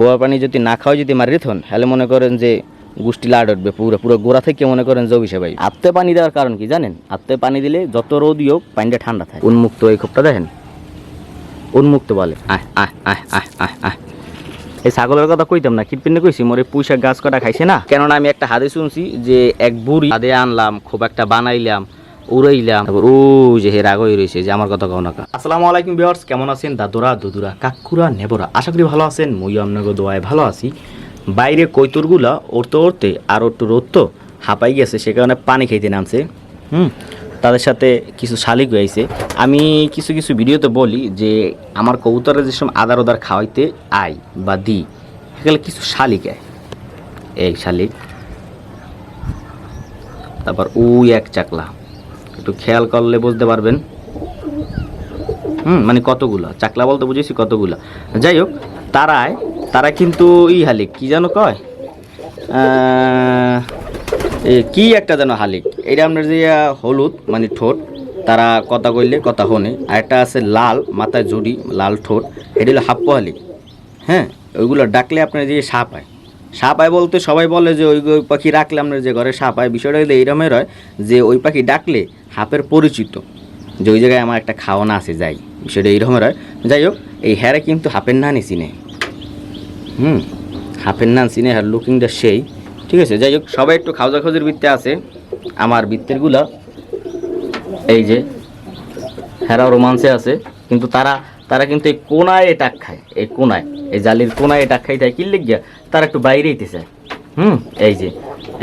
বোয়া পানি যদি না খাওয়া যদি মারি থন তাহলে মনে করেন যে গুষ্টি লাড উঠবে, পুরো পুরো গোড়া থেকে মনে করেন জবিসে ভাই আত্মে পানি দেওয়ার কারণ কি জানেন? আত্মে পানি দিলে যত রোদই হোক, পানিটা ঠান্ডা থাকে। উন্মুক্ত এই খোপটা দেখেন। উন্মুক্ত বলে। আহ আহ আহ আহ আহ আহ। এই ছাগলের কথা কইতাম না কিটপিনে কইছি, মোরে পুঁইশাক গাছ কটা খাইছে না? কেননা আমি একটা হাদে শুনছি যে এক বুড়ি হাদে আনলাম, খুব একটা বানাইলাম উড়াইলাম। তারপর ও যে হে রাগ হয়ে রয়েছে, যে আমার কথা কও না আসসালামু আলাইকুম ভিউয়ার্স, কেমন আছেন? দাদুরা, দুদুরা, কাকুরা, নেবরা? আশা করি ভালো আছেন। মই আপনাকে দোয়ায় ভালো আছি। বাইরে কৈতুরগুলা উড়তে উড়তে আর একটু রোদ তো, হাঁপাই গেছে, সে কারণে পানি খাইতে নামছে। হুম, তাদের সাথে কিছু শালিক হয়েছে। আমি কিছু কিছু ভিডিওতে বলি যে, আমার কবুতরের যে সময় আদার ওদার খাওয়াইতে আই বা দিই সেগুলো কিছু শালিক আয়। এই শালিক। তারপর উই এক চাকলা। একটু খেয়াল করলে বুঝতে পারবেন। হুম মানে কতগুলা? চাকলা বলতে বুঝেছি কতগুলা। যাই হোক, তারায়, তারা কিন্তু ই হালিক, কি যেন কয়? কি একটা যেন হালিক। এটা আপনার যে হলুদ মানে ঠোঁট, তারা কথা কইলে কথা হনে। আর একটা আছে লাল, মাথায় জুড়ি, লাল ঠোঁট। এটা হলো হাপ্প হালিক। হ্যাঁ ওইগুলো ডাকলে আপনার যে সাপ হয়। সাপ হয় বলতে সবাই বলে যে ওই ওই পাখি রাখলে আপনার যে ঘরে সাপ হয় বিষয়টা হলো এইরকমের হয় যে ওই পাখি ডাকলে হাপের পরিচিত। যে ওই জায়গায় আমার একটা খাওয়ানা আছে, যাই। বিষয়টা এইরকমের হয় যাই হোক, এই হ্যারে কিন্তু হাফের নানই চিনে। হুম হাফের নান চিনে, হ্যার লুকিংটা সেই। ঠিক আছে, যাই হোক, সবাই একটু খাওয়া খোঁজের বৃত্তে আছে। আমার বৃত্তেরগুলা এই যে হেরাও রোমান্সে আছে, কিন্তু তারা তারা কিন্তু এই কোনায় টাক খায়, এই কোনায়, এই জালির কোনায় টাক খাই তাই কিনলে গিয়া তারা একটু বাইরে হইতে চায় হুম, এই যে,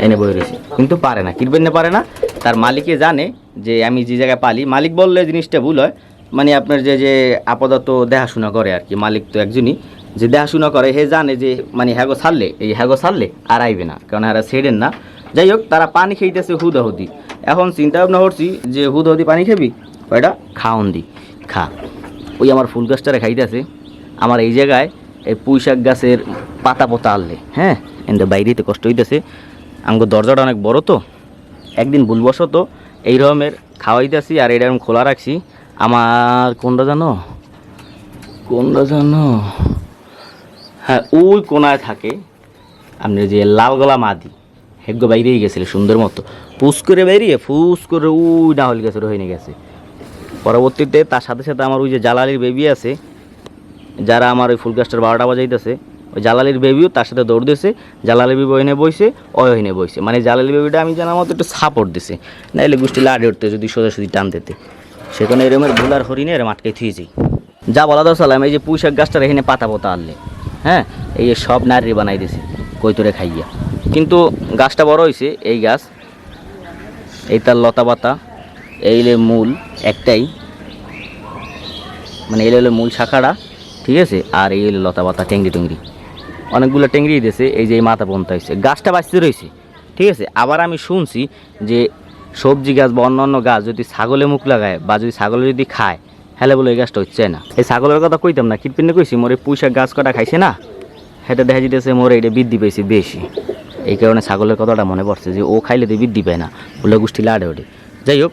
এনে বই রয়েছে। কিন্তু পারে না কিনবেন না পারে না? তার মালিকে জানে যে আমি যে জায়গায় পালি, মালিক বললে জিনিসটা ভুল হয়। মানে আপনার যে যে আপাতত দেখাশোনা করে আর কি, মালিক তো একজনই। যে দেখাশোনা করে, হে জানে যে মানে হ্যাগো ছাড়লে, এই হ্যাগো ছাড়লে আর আইবে না, কারণ হ্যাঁ ছেড়েন না। যাই হোক, তারা পানি খাইতেছে হুদাহুদি। এখন চিন্তা ভাবনা করছি যে, হুদাহুদি পানি খাবি? ওইটা খাওন দি, খা। ওই আমার ফুল গাছটারে খাইতেছে। আমার এই জায়গায় এই পুঁই শাক গাছের পাতা পোতা আনলে হ্যাঁ? এনতে বাইরেতে কষ্ট হইতেছে। আমগো দরজাটা অনেক বড় তো। একদিন ভুলবশত এই রকমের খাওয়াইতেছি আর এটা আমি খোলা রাখছি। আমার কোনটা জানো? কোনটা জানো? হ্যাঁ ওই কোনায় থাকে আপনি যে লাল গলা মাদি। হেগ্য বাইরেই গেছিল সুন্দর মতো। ফুস করে বেরিয়ে, ফুস করে উই না হল গেছে রহিনে গেছে। পরবর্তীতে তার সাথে সাথে আমার ওই যে জালালির বেবি আছে, যারা আমার ওই ফুল গাছটার বারোটা বাজাইতেছে, ওই জালালির বেবিও তার সাথে দৌড় দিয়েছে জালালি বেবি ওইনে বইছে ওইনে বইছে। মানে জালালি বেবিটা আমি জানার মতো একটু সাপোর্ট দিছে। নাইলে গোষ্ঠী লাড়ে উঠতে যদি সোজাসুজি টান দিতে। সেখানে এরমের ভুলার হরিণে এরম আটকে থুয়ে যাই। যা বলা দরসালাম এই যে পুঁইশাক গাছটার এখানে পাতা পোতা আনলে। হ্যাঁ এই যে সব নারী বানাই দিছে কৈতরে খাইয়া। কিন্তু গাছটা বড় হয়েছে এই গাছ, এই তার লতা পাতা এই হলো মূল একটাই। মানে এই হলো মূল শাখাটা ঠিক আছে? আর এই হলো লতা পাতা টেংরি টুংরি। অনেকগুলো টেংরি দিয়েছে, এই যে এই মাথা পন্থা হয়েছে গাছটা বাঁচতে রয়েছে, ঠিক আছে? আবার আমি শুনছি যে সবজি গাছ বা অন্য অন্য গাছ যদি ছাগলে মুখ লাগায় বা যদি ছাগলে যদি খায় হ্যালে বলে এই গাছটা হচ্ছে না। এই ছাগলের কথা কইতাম না কিটপিনে কইছি, মোরে পুঁইশাক গাছ কটা খাইছে না? সেটা দেখা যেতেছে মোরে এটা বৃদ্ধি পেয়েছে বেশি। এই কারণে ছাগলের কথাটা মনে পড়ছে যে ও খাইলে তো বৃদ্ধি পায় না ফুলের গোষ্ঠী লাড়ে ওঠে। যাই হোক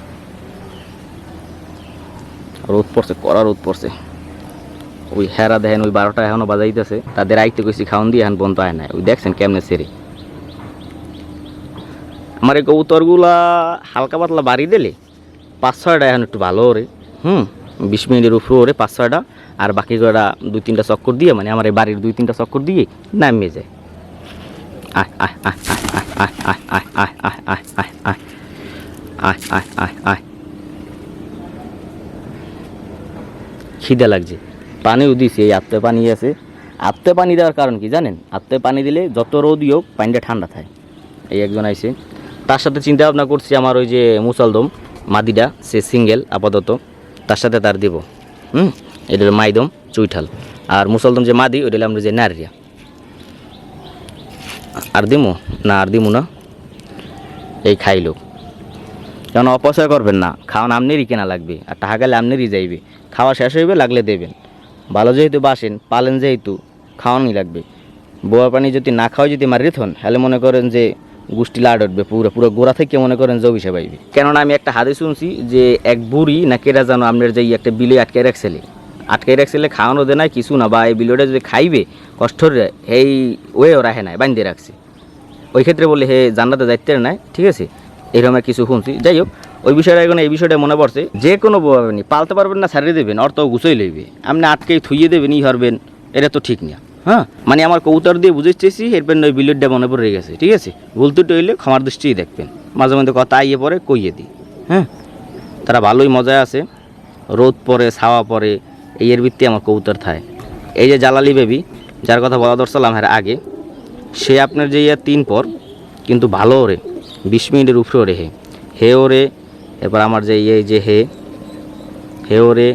রোদ পড়ছে কড়া রোদ পড়ছে ওই হেরা দেখেন ওই বারোটা এখনও বাজাইতেছে তাদের আইতে কইছি খাওয়ান দিয়ে এখন বন্ধ হয় না ওই দেখছেন কেমনে সেরে আমার এই কবুতরগুলা হালকা পাতলা বাড়ি দিলে পাঁচ ছয়টা এখন একটু ভালো ওরে হুম বিশ মিনিটের উপরে ওরে পাঁচ ছয়টা আর বাকি কটা দুই তিনটা চক্কর দিয়ে মানে আমার এই বাড়ির দুই তিনটা চক্কর দিয়ে নামিয়ে যায় আয় আয় আয় আয় আয় আয় আয় আয় আয় আয় আয় আয় আয় আয় আয় খিদে লাগছে। পানিও দিছি, এই আত্মে পানি আছে। আত্মে পানি দেওয়ার কারণ কি জানেন? আত্মে পানি দিলে যত রোদই হোক, পানিটা ঠান্ডা থাকে। এই একজন আইসে তার সাথে চিন্তা ভাবনা করছি আমার ওই যে মুসলদম মাদিটা, সে সিঙ্গেল আপাতত। তার সাথে তার দিব। হুম? এটা মাইদম চুইঠাল আর মুসলদম যে মাদি, ওইটা আমরা যে নারিয়া আর দিমু? না, আর দিমু না। এই খাইলো। কেন অপচয় করবেন না? খাওয়ান আমনেরই কেনা লাগবে। আর টাকা গেলে আমনেরই যাইবে। খাওয়া শেষ হইবে, লাগলে দেবেন। ভালো যেহেতু বাসেন, পালেন যেহেতু, খাওয়ানই লাগবে। বোয়া পানি যদি না খাওয়া যদি মারি থন তাহলে মনে করেন যে গুষ্টি লাড উঠবে, পুরো পুরো গোড়া থেকে মনে করেন জব হিসেবে পাইবে কেননা আমি একটা হাতে শুনছি যে এক বুড়ি না কেরা জানো আপনার যে একটা বিলে আটকে রাখছিলে। আটকে রাখছিলে, খাওয়ানো দে নাই কিছু না, বা এই বিলোটা যদি খাইবে, কষ্ট এই ওয়ে ওরা হে নাই বান্ধে রাখছে। ওই ক্ষেত্রে বলে, হে জান্নাতে যাইতে নাই, ঠিক আছে? এরকম কিছু শুনছি। যাই হোক ওই বিষয়টা এখন এই বিষয়টা মনে পড়ছে। যে কোনো পাবেনি পালতে পারবেন না, ছাড়িয়ে দেবেন অর্থ গুছোই লইবে। আপনি আটকেই থুইয়ে দেবেন, ই হরবেন, এটা তো ঠিক না। হ্যাঁ? মানে আমার কৌতার দিয়ে বুঝেছি এরপর ওই বিলেটটা মনে পড়ে গেছে, ঠিক আছে? ভুল ত্রুটি হইলে ক্ষমার দৃষ্টিই দেখবেন। মাঝে মধ্যে কথা আইয়ে পরে কইয়ে দিই। হ্যাঁ? তারা ভালোই মজায় আছে। রোদ পরে ছাওয়া পরে এই এর ভিত্তি আমার কৌতার থায়। এই যে জালালি বেবি যার কথা বলা দরসালাম হ্যাঁ আগে, সে আপনার যে ইয়া তিন পর, কিন্তু ভালো ওরে, বিশ মিনিটের উপরে ওরে হে। হে ওরে এরপর আমার যে ইয়ে যে হে হে ওরে,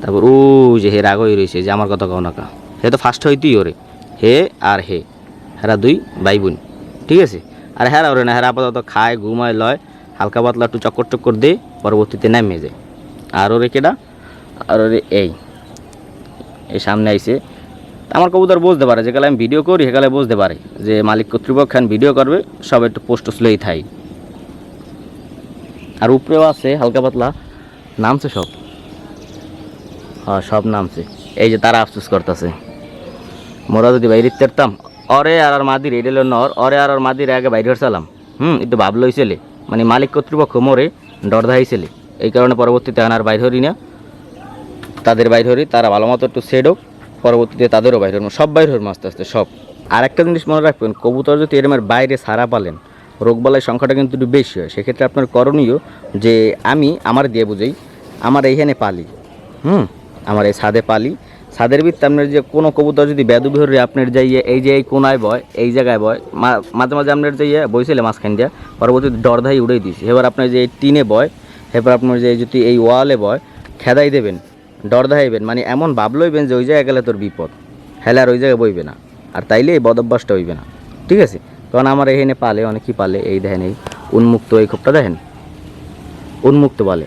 তারপর ও যে হে রাগই রয়েছে যে আমার কথা কও না কা হে তো ফার্স্ট হইতেই ওরে, হে আর হে, হেরা দুই ভাই বোন ঠিক আছে? আর হেরা ওরে না, হেরা আপাতত খায়, ঘুমায়, লয়, হালকা পাতলা একটু চক্কর চক্কর দে পরবর্তীতে নেমে যায়। আর ওরে কেডা? আর ওরে এই এই সামনে আইসে আমার কবুতর বুঝতে পারে যেকালে আমি ভিডিও করি সেকালে বুঝতে পারে যে মালিক কর্তৃপক্ষ ভিডিও করবে, সব একটু পোস্ট স্লোই থাই। আর উপরেও আছে, হালকা পাতলা। নামছে সব। হ্যাঁ সব নামছে। এই যে তারা আফসোস করতেছে। মোরা যদি বাইরে তেরতাম, অরে আর আর মাদির, এটা হলো নর, অরে আর আর মাদির আগে বাইরে হরসালাম হুম একটু ভাব লইছিলে মানে মালিক কর্তৃপক্ষ মোরে ডর ধাইছিলে এই কারণে পরবর্তীতে আনার বাইর হরি না। তাদের বাইর হরি, তারা ভালো মতো একটু সেড হোক। পরবর্তীতে তাদেরও বাইর হরবো সব বাইর হরবো আস্তে আস্তে, সব। আর একটা জিনিস মনে রাখবেন, কবুতর যদি এরমের বাইরে সারা পালেন রোগবালাই সংখ্যাটা কিন্তু একটু বেশি হয়। সেক্ষেত্রে আপনার করণীয় যে আমি আমার দিয়ে বুঝাই, আমার এইখানে পালি, হুম? আমার এই ছাদে পালি। ছাদের ভিত্তি আপনার যে কোনো কবুতর যদি বেদুবি হরে আপনার যাইয়ে এই যে এই কোনায় বয়, এই জায়গায় বয় মাঝে মাঝে আপনার যাইয়ে বইছিলে মাঝখান দিয়ে, পরবর্তীতে ডরধাই উড়াই দিয়েছি। এবার আপনার যে এই টিনে বয়, এবার আপনার যে যদি এই ওয়ালে বয়, খেদাই দেবেন ডর দেখাইবেন মানে এমন ভাব লইবেন যে ওই জায়গায় গেলে তোর বিপদ। হেলে আর ওই জায়গায় বইবে না। আর তাইলে এই বদভ্যাসটা হইবে না। ঠিক আছে? কারণ আমার এখানে পালে, অনেকই পালে এই দেখেন এই উন্মুক্ত এই খোপটা দেখেন? উন্মুক্ত বলে।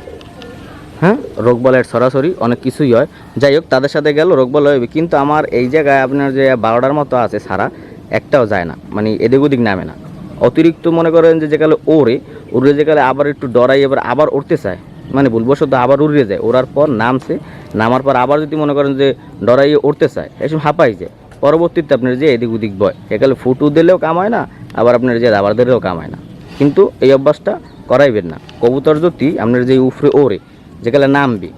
হ্যাঁ? রোগবলের সরাসরি অনেক কিছুই হয়। যাই হোক, তাদের সাথে গেল রোগবল হবে কিন্তু আমার এই জায়গায় আপনার যে বারোটার মতো আছে সারা, একটাও যায় না। মানে এদিক ওদিক নামে না। অতিরিক্ত মনে করেন যে যেকালে ওরে উড়ে যেকালে আবার একটু ডরাই, এবার আবার উড়তে চায়। মানে ভুলবশত আবার উড়িয়ে যায়। ওড়ার পর নামছে, নামার পর আবার যদি মনে করেন যে ডরাইয়ে উড়তে চায়, এসব হাঁপাই যায়। পরবর্তীতে আপনার যে এদিক ওদিক বয় একালে ফুটু দিলেও কামায় না, আবার আপনার যে দাবার দিলেও কামায় না। কিন্তু এই অভ্যাসটা করাইবেন না। কবুতর যদি আপনার যে উফরে ওরে যেগুলো নামবে,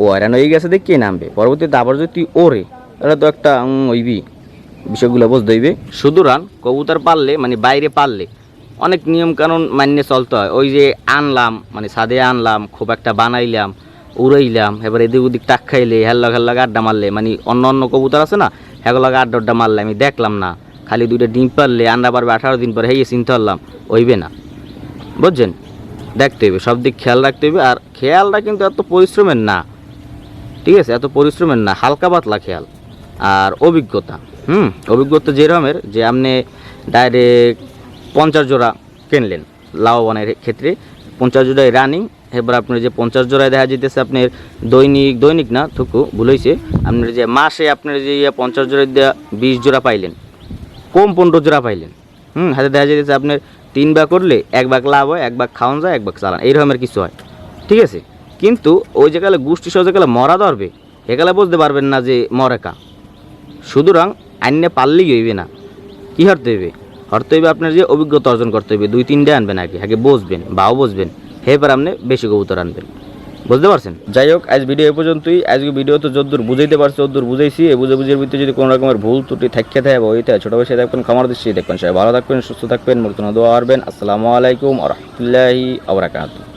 ও হয়রান হয়ে গেছে দেখি নামবে। পরবর্তীতে আবার যদি ওরে তাহলে তো একটা ওইবি, বিষয়গুলো বুঝতে হইবে। সুতরাং কবুতর পাললে মানে বাইরে পাললে, অনেক নিয়ম কানুন মান্য চলতে হয়। ওই যে আনলাম মানে ছাদে আনলাম, খুব একটা বানাইলাম, উড়াইলাম, এবার এদিক ওদিক টাক খাইলে, হেল্লা হেল্লা আড্ডা মারলে মানে অন্য অন্য কবুতর আছে না হেগুলাকে আড্ডা মারলে, আমি দেখলাম না। খালি দুইটা ডিম পারলে আন্ডা পারবে, আঠারো দিন পরে হেয়ে চিনতে পারলাম হইবে না। বুঝছেন? দেখতে হবে সব দিক খেয়াল রাখতে হবে আর খেয়ালটা কিন্তু এত পরিশ্রমের না। ঠিক আছে, এত পরিশ্রমের না, হালকা পাতলা খেয়াল। আর অভিজ্ঞতা, হুম, অভিজ্ঞতা যেরকমের, যে আপনি ডাইরেক্ট পঞ্চাশ জোড়া কিনলেন, লাভবানের ক্ষেত্রে। পঞ্চাশ জোড়ায় রানিং এবার আপনার যে পঞ্চাশ জোড়ায় দেখা যেতেছে আপনার দৈনিক দৈনিক না, থুকু, ভুল হয়েছে আপনার যে মাসে আপনার যে ইয়া পঞ্চাশ জোড়া দেওয়া বিশ জোড়া পাইলেন, কম পনেরো জোড়া পাইলেন, হুম, হাতে দেখা যেতেছে আপনার তিন ভাগ করলে এক ভাগ লাভ হয়, এক ভাগ খাওয়ান যায়, এক ভাগ চালান এই রকমের কিছু হয়। ঠিক আছে? কিন্তু ওই যেকালে গোষ্ঠী সহ যেকালে মরা ধরবে একালে বুঝতে পারবেন না যে মরেকা সুতরাং আইনে পারলেই হইবে না। কী হরতে হইবে? হরতে হইবে আপনার যে অভিজ্ঞতা অর্জন করতে হইবে, দুই তিনটে আনবেন আগে আগে বসবেন বাও বসবেন হেবার আপনি বেশি কবুতর আনবেন। বুঝতে পারছেন? যাই হোক, আজ ভিডিও এ পর্যন্তই। আজকে ভিডিও তো যদ্দূর বুঝাইতে পারছি, যদ্দূর বুঝাইছি। এই বুঝে বুঝের ভিতরে যদি কোনো রকমের ভুল ত্রুটি থাকে থাকে বা ওইটা ছোটো বয়সে দেখবেন খামার দৃষ্টি দেখবেন। সবাই ভালো থাকবেন, সুস্থ থাকবেন মূর্তনা দোয়া আসসালামু আলাইকুম আ রহমতুল্লাহি আবরাকাতু